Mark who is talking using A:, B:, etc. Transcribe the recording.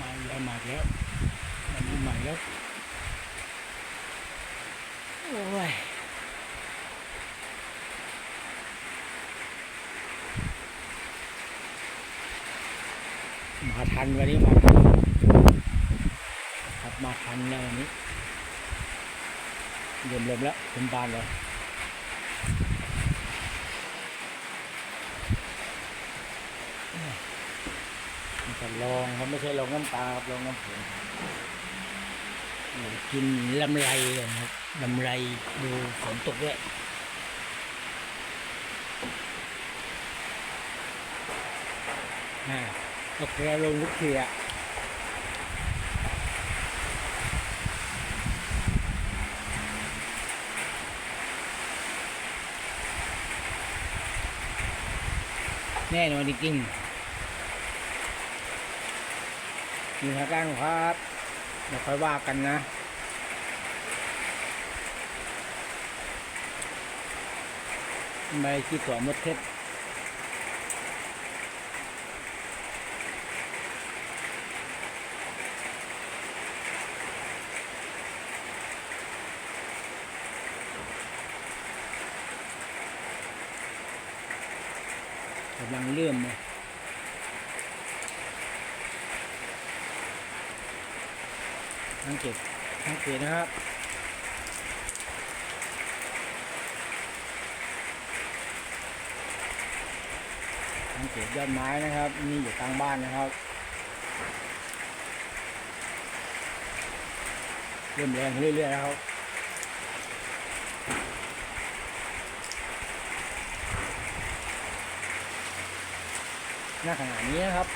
A: มาแล้วมาแล้วอันนี้มาแล้ว โอ้ยมาทันวันนี้มาทันครับมาทันแล้ววันนี้เริ่มเริ่มแล้วเป็นบานเลย จะลองครับไม่ใช่ลองน้ำตาครับลองน้ำผงกินลำไรเลยครับลำไรดูฝนตกด้วยอ่าโอเคลงลูกเขียแน่นอนจริงๆ มีทางการครับเดี๋ยวค่อยว่ากันนะใบที่ตัวมดเท็ดกำลังเลื่อมเลย สังเกตสังเกตนะครับสังเกตยอดไม้นะครับนี่อยู่กลางบ้านนะครับเริ่มแรงเรื่อยๆแล้วครับหน้าขนาดนี้นะครับ